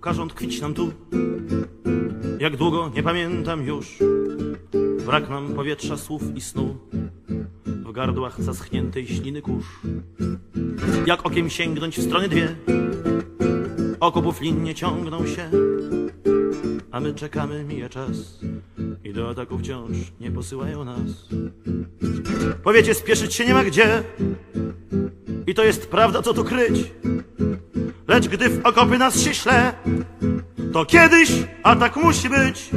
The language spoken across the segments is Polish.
każą tkwić nam tu. Jak długo, nie pamiętam już. Brak nam powietrza, słów i snu. W gardłach zaschniętej śliny kurz. Jak okiem sięgnąć w strony dwie. Okopów linnie ciągną się. A my czekamy, mija czas. I do ataku wciąż nie posyłają nas. Powiecie, spieszyć się nie ma gdzie. I to jest prawda, co tu kryć. Lecz gdy w okopy nas się śle, to kiedyś atak musi być.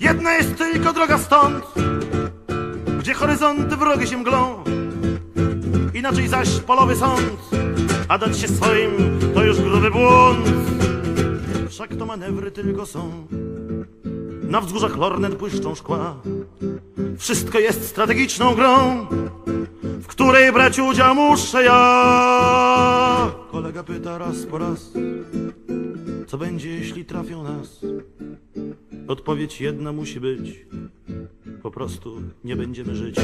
Jedna jest tylko droga stąd, gdzie horyzonty wrogie się mglą. Inaczej zaś polowy sąd, a dać się swoim to już gruby błąd. Wszak to manewry tylko są. Na wzgórzach lornet błyszczą szkła. Wszystko jest strategiczną grą, w której brać udział muszę ja. Kolega pyta raz po raz, co będzie jeśli trafią nas? Odpowiedź jedna musi być, po prostu nie będziemy żyć.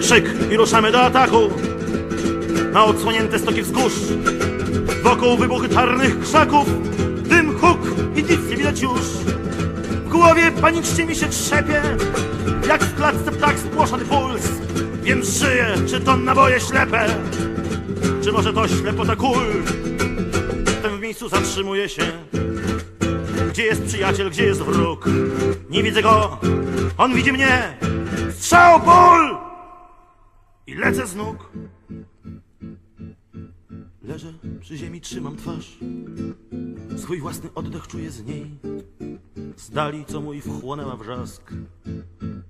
Krzyk i ruszamy do ataku, na odsłonięte stoki wzgórz. Wokół wybuchy czarnych krzaków, dym, huk i nic nie widać już. W głowie panicznie mi się trzepie, jak w klatce ptak spłoszony puls. Wiem, żyję, czy to naboje ślepe, czy może to ślepota kul. Wtem w miejscu zatrzymuje się. Gdzie jest przyjaciel, gdzie jest wróg? Nie widzę go, on widzi mnie. Strzał, ból! I lecę z nóg. Leżę przy ziemi, trzymam twarz. Swój własny oddech czuję z niej. Z dali, co mój wchłonęła wrzask.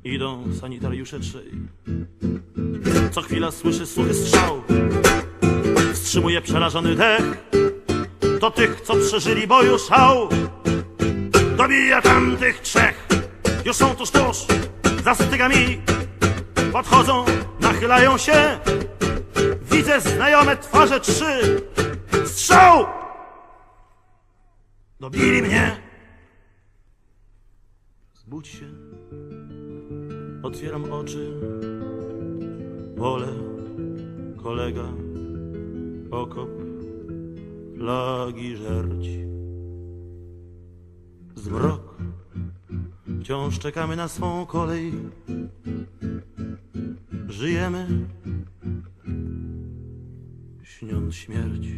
Idą sanitariusze trzej. Co chwila słyszę suchy strzał. Wstrzymuje przerażony dech. To tych, co przeżyli boju szał. Dobija tamtych trzech. Już są tuż, tuż, za stygami. Podchodzą, nachylają się. Widzę znajome twarze trzy. Strzał! Dobili mnie. Zbudź się. Otwieram oczy. Pole, kolega, okop, flagi żerć. Zmrok. Wciąż czekamy na swą kolej. Żyjemy, śniąc śmierć.